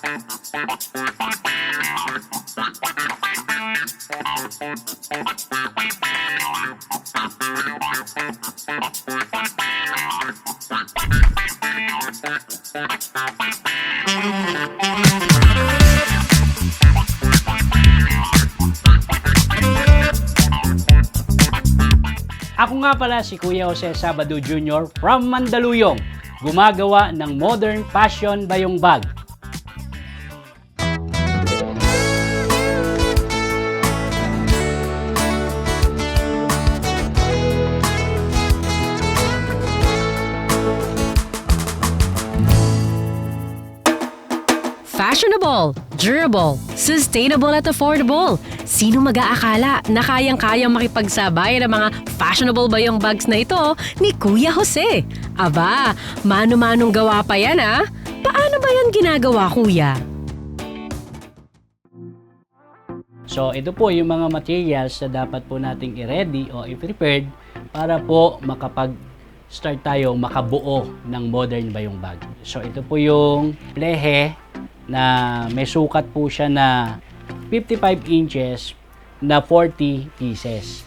Ako nga pala si Kuya Jose Sabado Jr. from Mandaluyong, gumagawa ng modern fashion bayong bag. Durable, sustainable at affordable. Sino mag-aakala na kayang-kayang makipagsabay ng mga fashionable bayong bags na ito ni Kuya Jose? Aba, mano-manong gawa pa yan ah. Paano ba yan ginagawa, Kuya? So ito po yung mga materials na dapat po nating i-ready o i-prepared para po makapag start tayo makabuo ng modern bayong bag. So ito po yung plehe na may sukat po siya na 55 inches na 40 pieces.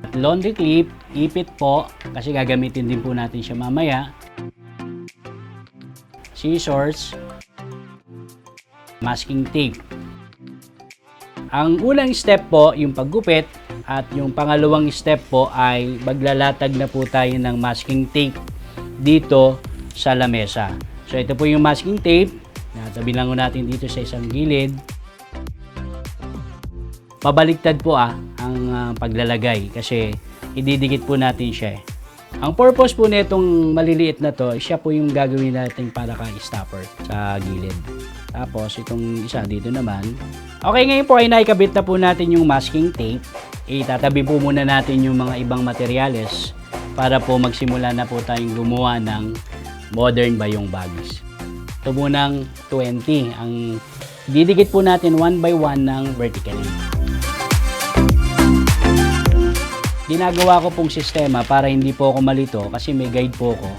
At laundry clip, ipit po kasi gagamitin din po natin siya mamaya. Scissors, masking tape. Ang unang step po, yung paggupit at yung pangalawang step po ay maglalatag na po tayo ng masking tape dito sa lamesa. So ito po yung masking tape. Natabi lang natin dito sa isang gilid. Pabaliktad po ah ang ah, paglalagay kasi ididikit po natin siya eh. Ang purpose po nitong maliliit na to, siya po yung gagawin natin para kang stopper sa gilid. Tapos itong isa dito naman. Okay, ngayon po ay naikabit na po natin yung masking tape. Itatabi po muna natin yung mga ibang materyales para po magsimula na po tayong gumawa ng modern bayong bags. Ito munang 20. Ang didikit po natin one by one ng vertically. Ginagawa ko pong sistema para hindi po ako malito kasi may guide po ko.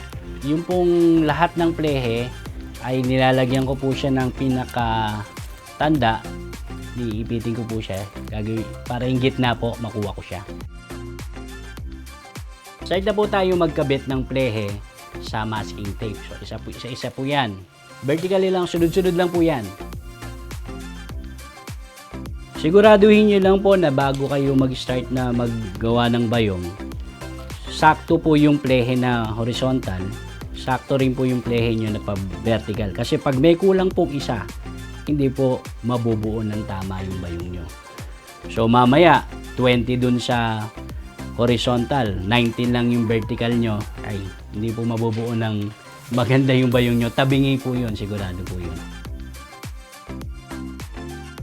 Yung pong lahat ng plehe ay nilalagyan ko po siya ng pinaka tanda. Iipitin ko po siya. Gagawin, para yung gitna po, makuha ko siya. Start na po tayo magkabit ng plehe sa masking tape. So, isa po, isa, isa po yan. Vertically lang, sunod-sunod lang po yan. Siguraduhin nyo lang po na bago kayo mag-start na maggawa ng bayong, sakto po yung plehe na horizontal, sakto rin po yung plehe nyo na pa-vertical. Kasi pag may kulang pong isa, hindi po mabubuo ng tama yung bayong nyo. So mamaya, 20 dun sa horizontal, 19 lang yung vertical nyo, ay hindi po mabubuo ng maganda yung bayong nyo. Tabingi po yun, sigurado po yun.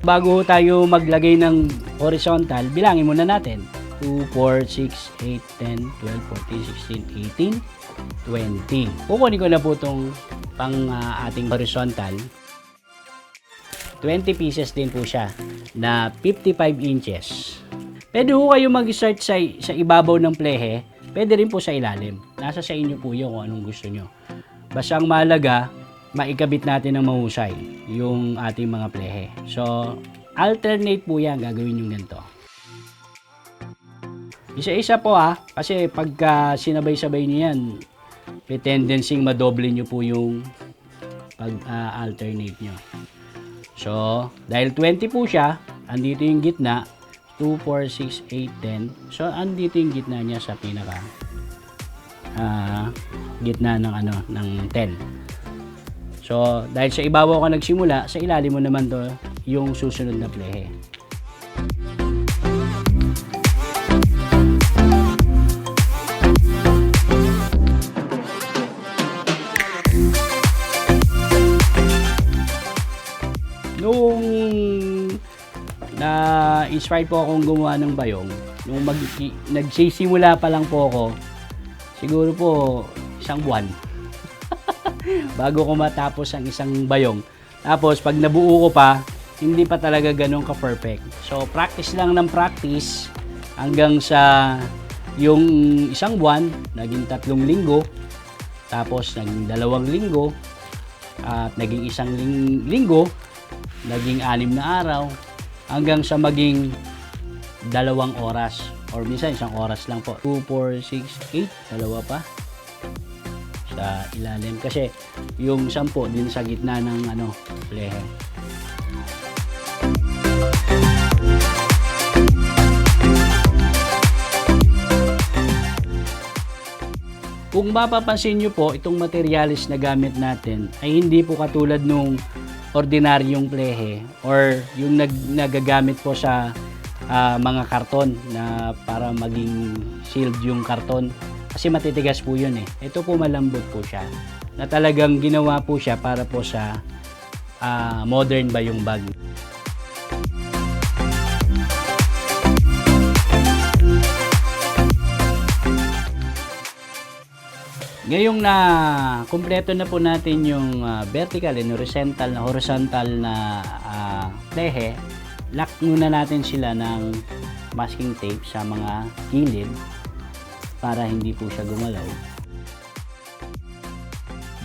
Bago tayo maglagay ng horizontal, bilangin muna natin. 2, 4, 6, 8, 10, 12, 14, 16, 18, 20. Kukunin ko na po itong pang ah, ating horizontal. 20 pieces din po siya na 55 inches. Pwede po kayo mag-start sa, sa ibabaw ng plehe. Pwede rin po sa ilalim. Nasa sa inyo po yun kung anong gusto nyo. Basta ang mahalaga, maikabit natin ng mahusay yung ating mga plehe. So, alternate po yan. Gagawin yung ganito. Isa-isa po ah. Kasi pagka sinabay-sabay niyo yan, may tendency madoble nyo po yung pag-alternate nyo. So, dahil 20 po siya, andito yung gitna, 2, 4, 6, 8, 10. So, andito yung gitna niya sa pinaka ah, gitna ng ano ng 10. So, dahil sa ibabaw ka nagsimula, sa ilalim mo naman to yung susunod na plehe. Inspired po akong gumawa ng bayong, nung mag, nagsisimula pa lang po ako, siguro po isang buwan bago ko matapos ang isang bayong. Tapos pag nabuo ko pa, hindi pa talaga ganun ka-perfect. So practice lang ng practice hanggang sa yung isang buwan, naging tatlong linggo, tapos naging dalawang linggo, At naging isang ling- linggo, naging anim na araw, hanggang sa maging dalawang oras or minsan isang oras lang po. 2, 4, 6, 8 dalawa pa sa ilalim. Kasi yung 10 din sa gitna ng ano plehe Kung mapapansin nyo po, itong materialis na gamit natin ay hindi po katulad nung ordinaryong plehe or yung nag, nagagamit po sa ah, mga karton na para maging sealed yung karton. Kasi matitigas po yun eh. Ito po malambot po siya. Na talagang ginawa po siya para po sa ah, modern ba yung bag. Ngayong na kumpleto na po natin yung ah, vertical and horizontal na horizontal na ah, plehe, lock muna natin sila ng masking tape sa mga gilid para hindi po siya gumalaw.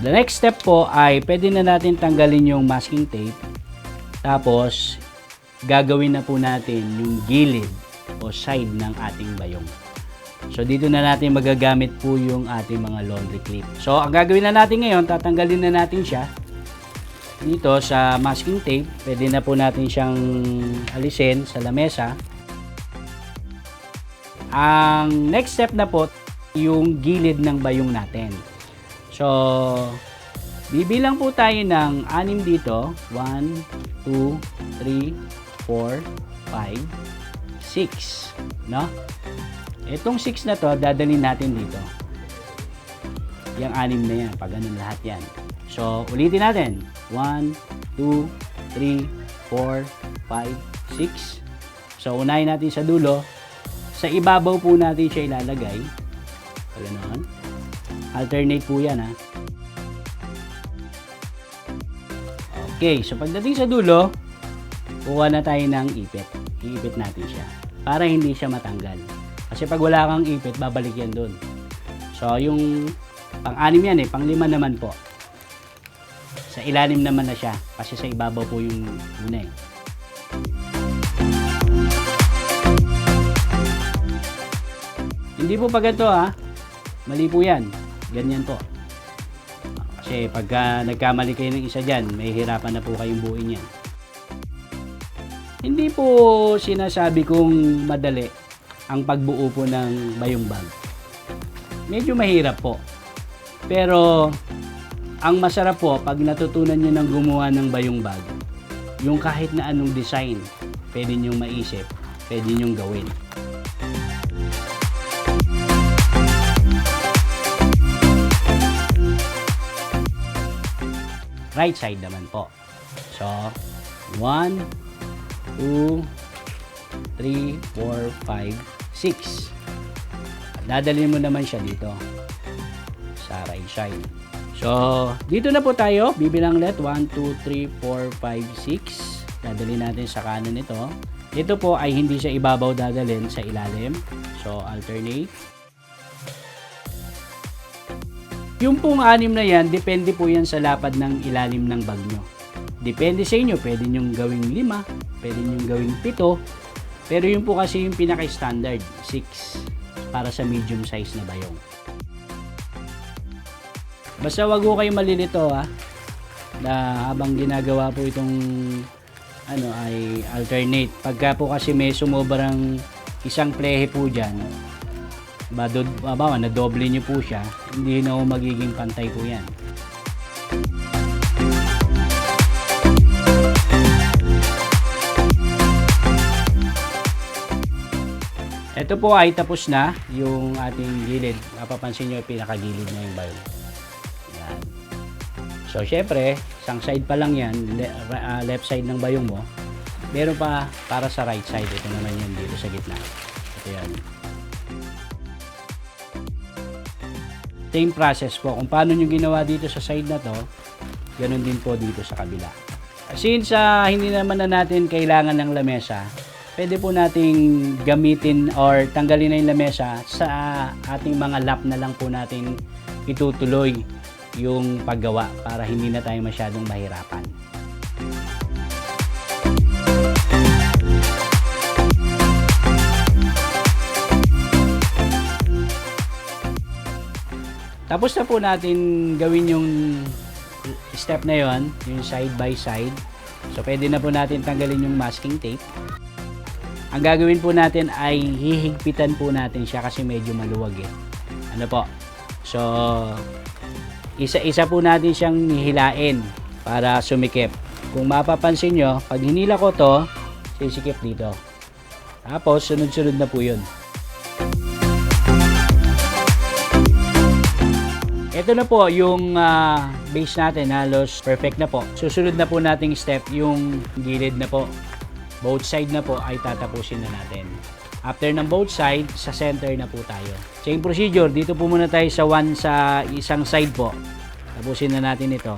The next step po ay pwede na natin tanggalin yung masking tape tapos gagawin na po natin yung gilid o side ng ating bayong. So dito na natin magagamit po yung ating mga laundry clip. So ang gagawin na natin ngayon, tatanggalin na natin siya dito sa masking tape. Pwede na po natin siyang alisin sa lamesa. Ang next step na po, yung gilid ng bayong natin. So, bibilang po tayo ng anim dito. 1, 2, 3, 4, 5, 6. No? Itong 6 na to, dadalhin natin dito. Yung anim na yan, pag ganun lahat yan. So, ulitin natin. 1, 2, 3, 4, 5, 6. So, unahin natin sa dulo. Sa ibabaw po natin siya ilalagay. Ganun. Alternate po yan, ha. Okay, so pagdating sa dulo, kuha na tayo ng ipit. Iipit natin siya para hindi siya matanggal. Kasi pag wala kang ipit, babalik yan doon. So, yung pang-anim yan eh, pang-lima naman po. Sa ilalim naman na siya kasi sa ibabaw po yung una eh. Hindi po pa ganito ha. Mali po yan. Ganyan po. Kasi pagka nagkamali kayo ng isa dyan, may hirapan na po kayong buuin yan. Hindi po sinasabi kong madali ang pagbuo po ng bayong bag. Medyo mahirap po. Pero ang masarap po pag natutunan nyo ng gumawa ng bayong bag, yung kahit na anong design, pwede nyo maisip, pwede nyo gawin. Right side naman po. So, 1, 2, 3, 4, 5, 6. Dadalhin mo naman siya dito sa side. So, dito na po tayo. Bibilang ulit. 1, 2, 3, 4, 5, 6. Dadalhin natin sa kanan ito. Ito po ay hindi siya ibabaw dadalhin sa ilalim. So, alternate. Yung pong anim na yan, depende po yan sa lapad ng ilalim ng bag nyo. Depende sa inyo, pwede nyong gawing lima, pwede nyong gawing pito, pero yun po kasi yung pinaka-standard, 6 para sa medium size na bayong. Basta wag ko kayo malilito ha, na habang ginagawa po itong ano ay alternate. Pagka po kasi may sumobrang isang plehe po dyan, ba, do, ba, na doble nyo po siya, hindi na magiging pantay po yan. Ito po ay tapos na yung ating gilid. Mapapansin nyo pinakagilid na yung bayo. Yan. So, syempre, isang side pa lang yan, le- ah, left side ng bayong mo. Meron pa para sa right side. Ito naman yun dito sa gitna. Ito yan. Same process po. Kung paano nyo ginawa dito sa side na to, ganun din po dito sa kabila. Since ah, hindi naman na natin kailangan ng lamesa, pwede po nating gamitin or tanggalin na yung lamesa sa ating mga lap na lang po natin itutuloy yung paggawa para hindi na tayo masyadong mahirapan. Tapos na po natin gawin yung step na yon, yung side by side. So pwede na po natin tanggalin yung masking tape. Ang gagawin po natin ay hihigpitan po natin siya kasi medyo maluwag eh. Ano po? So isa-isa po natin siyang hihilain para sumikip. Kung mapapansin nyo, pag hinila ko to, sisikip dito. Tapos sunod-sunod na po yun. Ito na po yung ah, base natin, halos perfect na po. Susunod na po nating step yung gilid na po. Both side na po ay tatapusin na natin. After ng both side, sa center na po tayo. Same procedure, dito po muna tayo sa one sa isang side po. Tapusin na natin ito.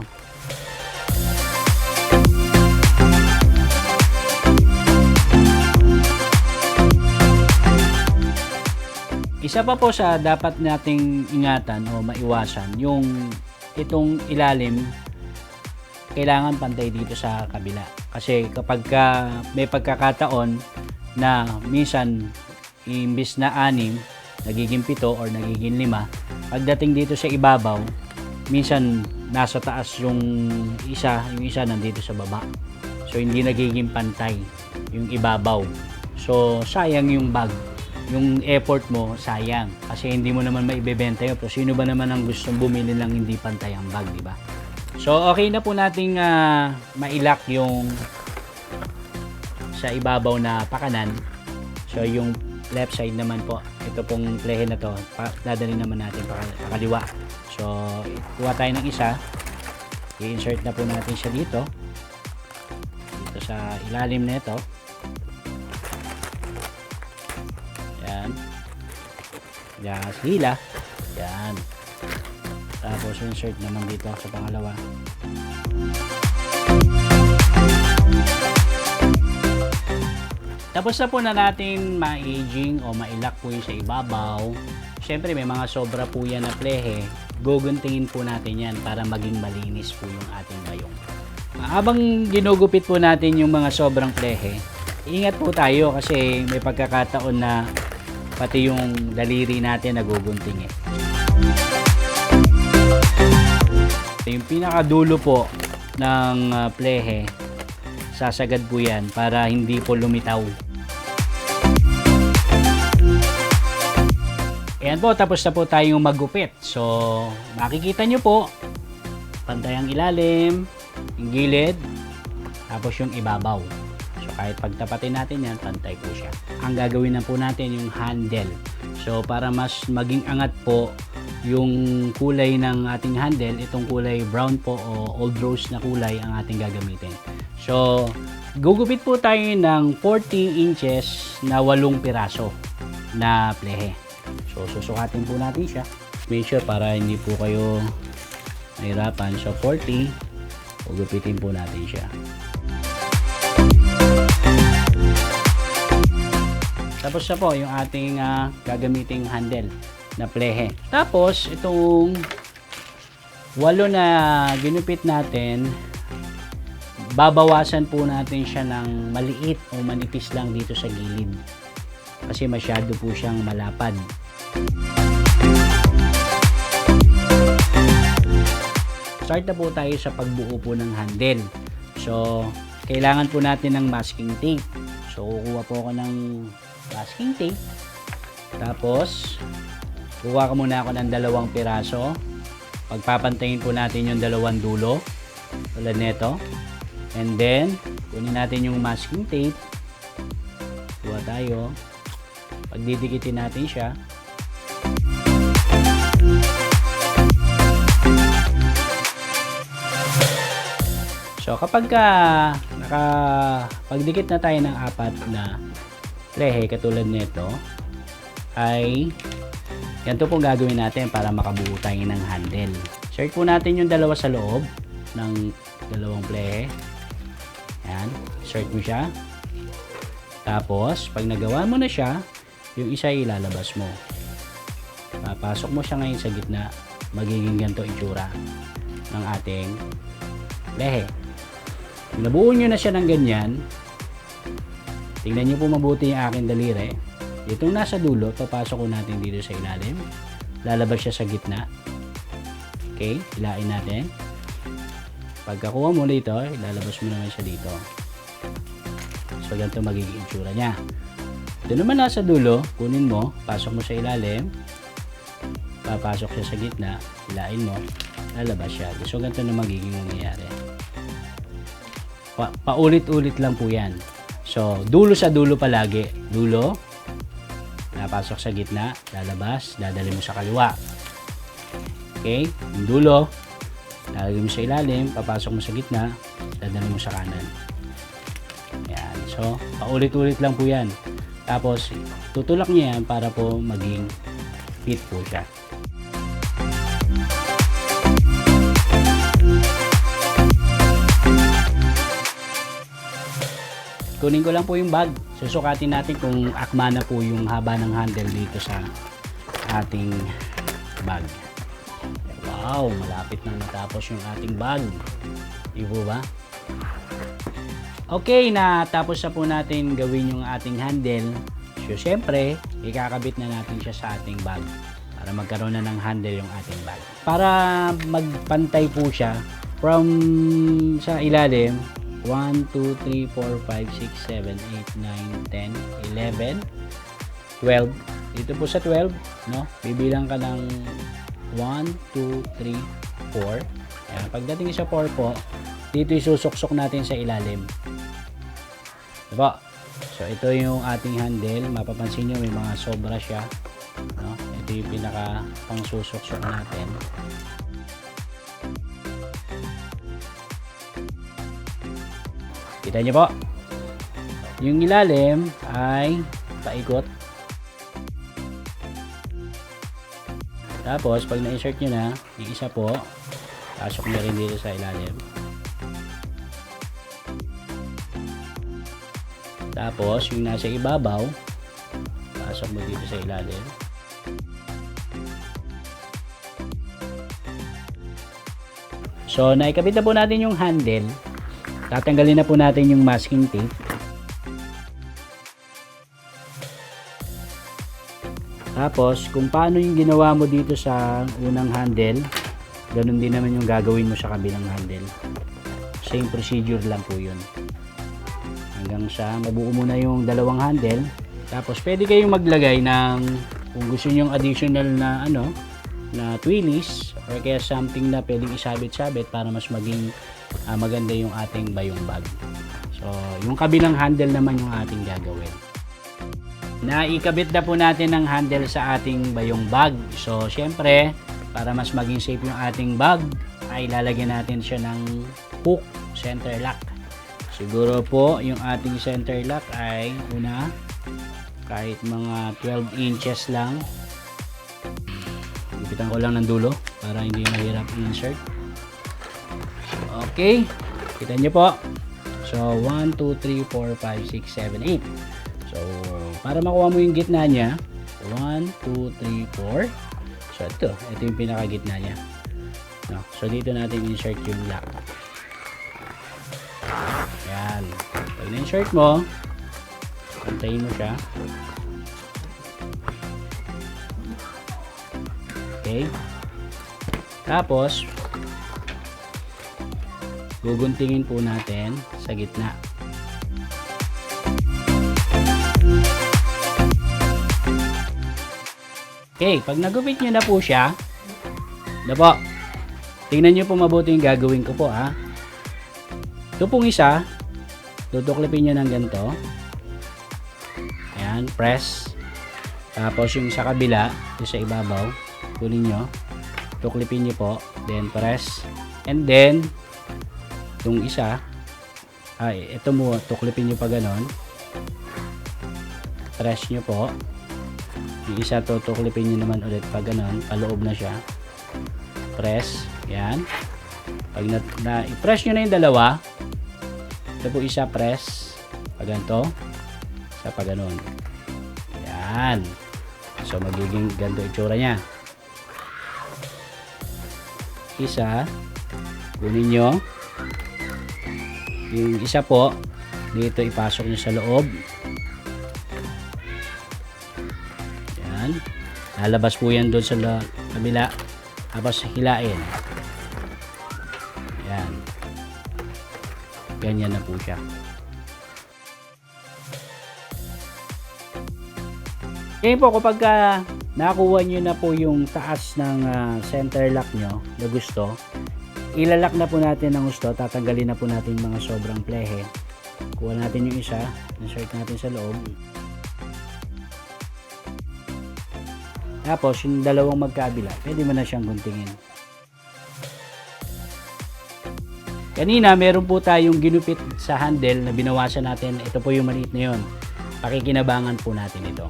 Isa pa po sa dapat nating ingatan o maiwasan, yung itong ilalim, kailangan pantay dito sa kabila. Kasi kapag ka may pagkakataon na minsan imbis na anim, nagiging pito or nagiging lima, pagdating dito sa ibabaw, minsan nasa taas yung isa, yung isa nandito sa baba. So hindi nagiging pantay yung ibabaw. So sayang yung bag yung effort mo, sayang. Kasi hindi mo naman maibebenta yun. Pero sino ba naman ang gustong bumili ng hindi pantay ang bag, di ba? So, okay na po nating ah, mailak yung sa ibabaw na pakanan. So, yung left side naman po, ito pong plehe na to, pa, dadalhin naman natin pa, pakaliwa. So, kuha tayo ng isa. I-insert na po natin siya dito. Dito sa ilalim na ito. Yan. Yan, hila. Yan. Tapos insert naman dito sa pangalawa. Tapos na po na natin ma-aging o mailak po yung sa ibabaw. Siyempre may mga sobra po yan na plehe. Guguntingin po natin yan para maging malinis po yung ating bayong. Habang ginugupit po natin yung mga sobrang plehe, ingat po tayo kasi may pagkakataon na pati yung daliri natin nagugunting eh. Yung pinakadulo po ng ah, plehe, sasagad po yan para hindi po lumitaw. Ayan po, tapos na po tayong magupit. So, makikita nyo po, pantay ang ilalim, yung gilid, tapos yung ibabaw. So, kahit pagtapatin natin yan, pantay po siya. Ang gagawin na po natin yung handle. So, para mas maging angat po yung kulay ng ating handle, itong kulay brown po o old rose na kulay ang ating gagamitin. So, gugupit po tayo ng 40 inches na walong piraso na plehe. So, susukatin po natin siya. Make sure para hindi po kayo nahirapan. So, 40, gugupitin po natin siya. Tapos na po yung ating ah, gagamiting handle na plehe. Tapos, itong walo na ginupit natin, babawasan po natin siya ng maliit o manipis lang dito sa gilid. Kasi masyado po siyang malapad. Start na po tayo sa pagbuo po ng handle. So, kailangan po natin ng masking tape. So, kukuha po ako ng masking tape. Tapos, kukuha ko muna ako ng dalawang piraso. Pagpapantayin po natin yung dalawang dulo. Tulad nito. And then, kunin natin yung masking tape. Kuha tayo. Pagdidikitin natin siya. So kapag ka naka pagdikit na tayo ng apat na lehe katulad nito ay ganito po gagawin natin para makabuo tayo ng handle. Insert po natin yung dalawa sa loob ng dalawang plehe. Yan, insert mo siya. Tapos, pag nagawa mo na siya, yung isa ilalabas mo. Papasok mo siya ngayon sa gitna. magiging ganito itsura ng ating lehe. Nabuo nyo na siya ng ganyan, tingnan nyo po mabuti yung aking daliri. Itong nasa dulo, papasok ko natin dito sa ilalim. Lalabas siya sa gitna. Okay, hilain natin. Pagkakuha mo dito, ilalabas mo naman siya dito. So, ganito magiging itsura niya. Ito naman nasa dulo, kunin mo, pasok mo sa ilalim, papasok siya sa gitna, hilain mo, lalabas siya. So, ganito na magiging mangyayari. Pa- paulit-ulit lang po yan. So, dulo sa dulo palagi. Dulo, napasok sa gitna, lalabas, dadali mo sa kaliwa. Okay? Yung dulo, lalagay mo sa ilalim, papasok mo sa gitna, dadali mo sa kanan. Yan. So, paulit-ulit lang po yan. Tapos, tutulak niya yan para po maging fit po siya. Kunin ko lang po yung bag. Susukatin natin kung akma na po yung haba ng handle dito sa ating bag. Wow, malapit na natapos yung ating bag. Di po ba? Okay, natapos na po natin gawin yung ating handle. So, syempre, ikakabit na natin siya sa ating bag para magkaroon na ng handle yung ating bag. Para magpantay po siya from sa ilalim, 1, 2, 3, 4, 5, 6, 7, 8, 9, 10, 11, 12. Dito po sa 12, no? Bibilang ka ng 1, 2, 3, 4. Ayan, pagdating sa 4 po, dito isusuksok natin sa ilalim. Diba? So, ito yung ating handle. Mapapansin nyo, may mga sobra siya. No? Ito yung pinaka pang susuksok natin. Kita nyo po. Yung ilalim ay paikot. Tapos, pag na-insert nyo na, yung isa po, pasok nyo rin dito sa ilalim. Tapos, yung nasa ibabaw, pasok mo dito sa ilalim. So, naikabit na po natin yung handle. Tatanggalin na po natin yung masking tape. Tapos, kung paano yung ginawa mo dito sa unang handle, ganun din naman yung gagawin mo sa kabilang handle. Same procedure lang po yun. Hanggang sa mabuo mo na yung dalawang handle. Tapos, pwede kayong maglagay ng kung gusto nyo yung additional na ano, na twillies or kaya something na pwedeng isabit-sabit para mas maging ah, maganda yung ating bayong bag. So, yung kabilang handle naman yung ating gagawin. Naikabit na po natin ang handle sa ating bayong bag. So, syempre, para mas maging safe yung ating bag, ay lalagyan natin siya ng hook, center lock. Siguro po, yung ating center lock ay una, kahit mga 12 inches lang. Ipitan ko lang ng dulo para hindi mahirap i-insert. Okay, kita nyo po. So, 1, 2, 3, 4, 5, 6, 7, 8. So, para makuha mo yung gitna niya, 1, 2, 3, 4. So, ito. Ito yung pinakagitna niya. No? So, dito natin insert yung lock. Yan. Pag na-insert mo, pantayin mo siya. Okay. Tapos, guguntingin po natin sa gitna. Okay, pag nagupit nyo na po siya, na po, tingnan nyo po mabuti yung gagawin ko po ha. Ito pong isa, tutuklipin nyo ng ganito. Ayan, press. Tapos yung sa kabila, yung sa ibabaw, kunin nyo. Tuklipin nyo po, then press. And then, itong isa, ay, ito mo, tuklipin nyo pa ganon. Press nyo po. Yung isa tutuklipin nyo naman ulit pag ganon, paloob na siya. Press, yan. Pag na, na i-press nyo na yung dalawa, ito po isa press, pag ganito, sa pag ganon. Yan. So, magiging ganito itsura niya. isa. Kunin nyo. Yung isa po, dito ipasok nyo sa loob. Yan. Lalabas po yan doon sa la- kabila. Tapos hilain. Yan. Ganyan na po siya. Ngayon po kapag ah, nakuha nyo na po yung taas ng ah, center lock nyo na gusto, ilalak na po natin ng gusto, tatanggalin na po natin mga sobrang plehe. Kuha natin yung isa, insert natin sa loob. Tapos yung dalawang magkabila, pwede mo na siyang guntingin. Kanina, meron po tayong ginupit sa handle na binawasan natin. Ito po yung maliit na yun. Pakikinabangan po natin ito.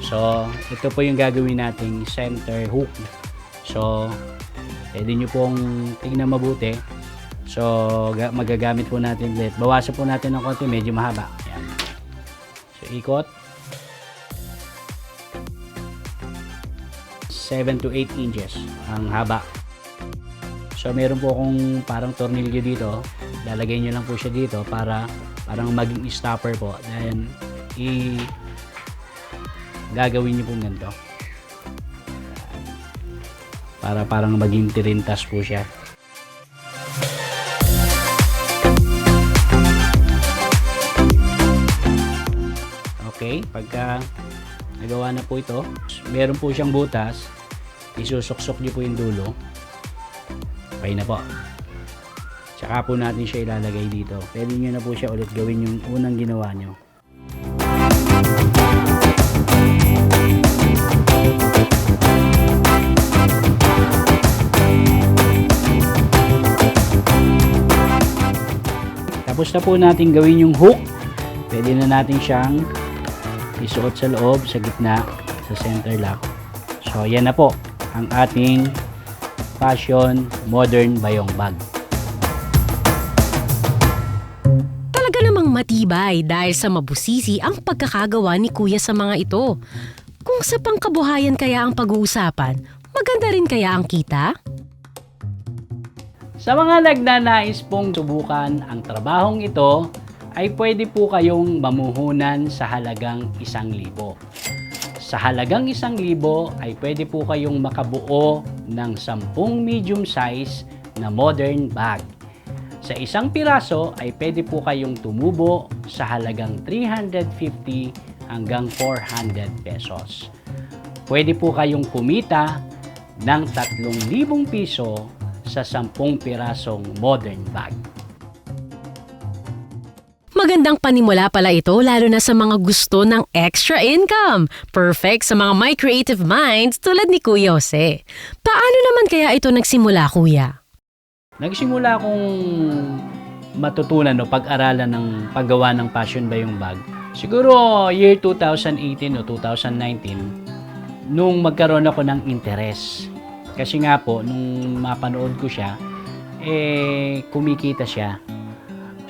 So, ito po yung gagawin nating center hook. So, pwede nyo pong tingnan mabuti. So, ga- magagamit po natin ulit. Bawasan po natin ng konti, medyo mahaba. Yan. So, ikot. 7 to 8 inches ang haba. So, meron po akong parang tornilyo dito. Lalagay nyo lang po siya dito para parang maging stopper po. Then, i gagawin nyo po ganito. Para parang maging tirintas po siya. Okay, pagka nagawa na po ito, meron po siyang butas, isusuksok nyo po yung dulo. Okay na po. Tsaka po natin siya ilalagay dito. Pwede nyo na po siya ulit gawin yung unang ginawa nyo. Tapos na po natin gawin yung hook. Pwede na natin siyang isuot sa loob, sa gitna, sa center lock. So, yan na po ang ating fashion modern bayong bag. Talaga namang matibay dahil sa mabusisi ang pagkakagawa ni Kuya sa mga ito. Kung sa pangkabuhayan kaya ang pag-uusapan, maganda rin kaya ang kita? Sa mga nagnanais pong subukan ang trabahong ito, ay pwede po kayong mamuhunan sa halagang isang libo. Sa halagang isang libo ay pwede po kayong makabuo ng sampung medium size na modern bag. Sa isang piraso ay pwede po kayong tumubo sa halagang 350 hanggang 400 pesos. Pwede po kayong kumita ng 3,000 piso sa 10 pirasong modern bag. Magandang panimula pala ito lalo na sa mga gusto ng extra income. Perfect sa mga may creative minds tulad ni Kuya Jose. Paano naman kaya ito nagsimula, Kuya? Nagsimula akong matutunan o pag-aralan ng paggawa ng passion ba yung bag. Siguro year 2018 o 2019 nung magkaroon ako ng interest. Kasi nga po, nung mapanood ko siya, eh, kumikita siya.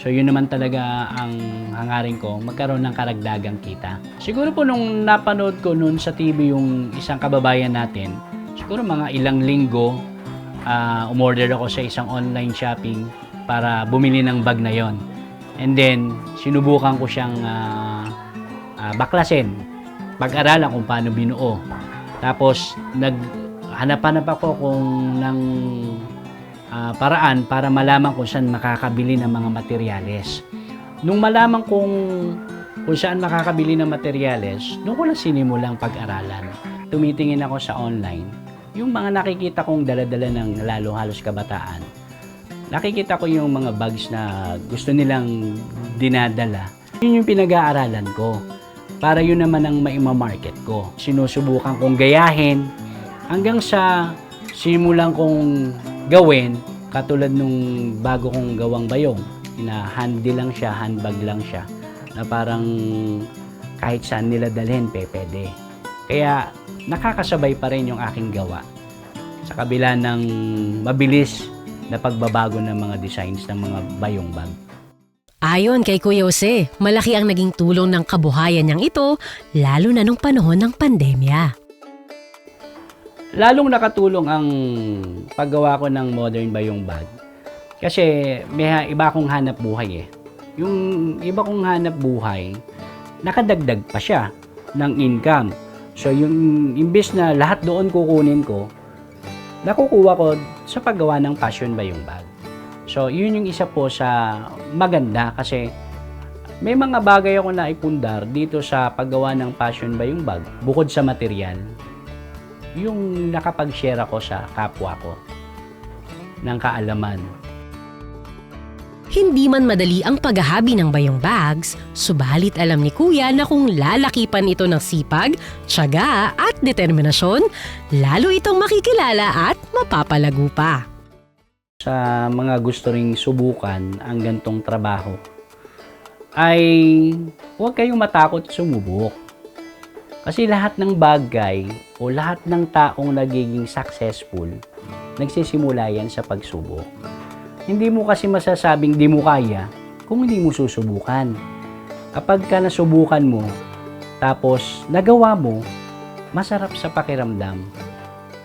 So, yun naman talaga ang hangarin ko, magkaroon ng karagdagang kita. Siguro po nung napanood ko noon sa TV yung isang kababayan natin, siguro mga ilang linggo, ah, umorder ako sa isang online shopping para bumili ng bag na yon. And then, sinubukan ko siyang ah, ah, baklasin, pag-aralan kung paano binuo. Tapos, naghanap-hanap ako kung ng ah, paraan para malaman kung saan makakabili ng mga materyales. Nung malaman kong kung saan makakabili ng materyales, doon ko lang sinimulang pag-aralan. Tumitingin ako sa online. Yung mga nakikita kong daladala ng lalo halos kabataan, nakikita ko yung mga bags na gusto nilang dinadala. Yun yung pinag-aaralan ko. Para yun naman ang maimamarket ko. Sinusubukan kong gayahin hanggang sa simulan kong gawin katulad nung bago kong gawang bayong. Na handy lang siya, handbag lang siya. Na parang kahit saan nila dalhin, pe, pwede. Kaya nakakasabay pa rin yung aking gawa. Sa kabila ng mabilis na pagbabago ng mga designs ng mga bayong bag. Ayon kay Kuya Jose, malaki ang naging tulong ng kabuhayan niyang ito, lalo na nung panahon ng pandemya. Lalong nakatulong ang paggawa ko ng modern bayong bag. Kasi may iba akong hanap buhay eh. Yung iba kong hanap buhay, nakadagdag pa siya ng income. So yung imbes na lahat doon kukunin ko, nakukuha ko sa paggawa ng passion bayong bag. So yun yung isa po sa maganda kasi may mga bagay ako na ipundar dito sa paggawa ng passion bayong bag bukod sa material yung nakapag-share ako sa kapwa ko ng kaalaman. Hindi man madali ang paghahabi ng bayong bags, subalit alam ni Kuya na kung lalakipan ito ng sipag, tiyaga at determinasyon, lalo itong makikilala at mapapalago pa. Sa mga gusto ring subukan ang gantong trabaho, ay huwag kayong matakot sumubok. Kasi lahat ng bagay o lahat ng taong nagiging successful, nagsisimula yan sa pagsubok. Hindi mo kasi masasabing di mo kaya kung hindi mo susubukan. Kapag ka nasubukan mo, tapos nagawa mo, masarap sa pakiramdam.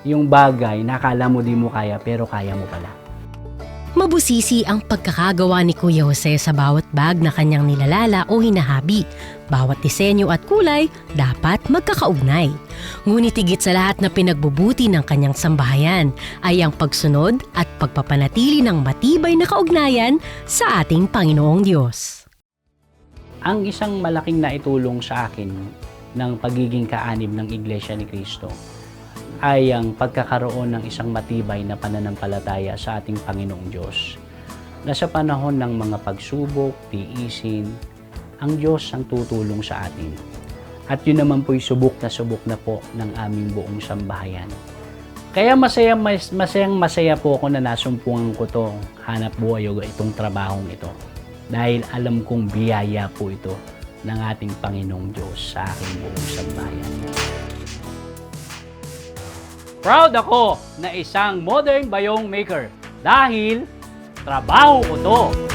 Yung bagay na akala mo di mo kaya pero kaya mo pala. Mabusisi ang pagkakagawa ni Kuya Jose sa bawat bag na kanyang nilalala o hinahabi. Bawat disenyo at kulay dapat magkakaugnay. Ngunit higit sa lahat na pinagbubuti ng kanyang sambahayan ay ang pagsunod at pagpapanatili ng matibay na kaugnayan sa ating Panginoong Diyos. ang isang malaking naitulong sa akin ng pagiging kaanib ng Iglesia ni Cristo ay ang pagkakaroon ng isang matibay na pananampalataya sa ating Panginoong Diyos. Na sa panahon ng mga pagsubok, tiisin, ang Diyos ang tutulong sa atin. At yun naman po'y subok na subok na po ng aming buong sambahayan. Kaya masaya, mas, masayang masaya po ako na nasumpungan ko to hanap buhay o itong trabahong ito. Dahil alam kong biyaya po ito ng ating Panginoong Diyos sa aking buong sambahayan. Proud ako na isang modern bayong maker dahil trabaho ko to.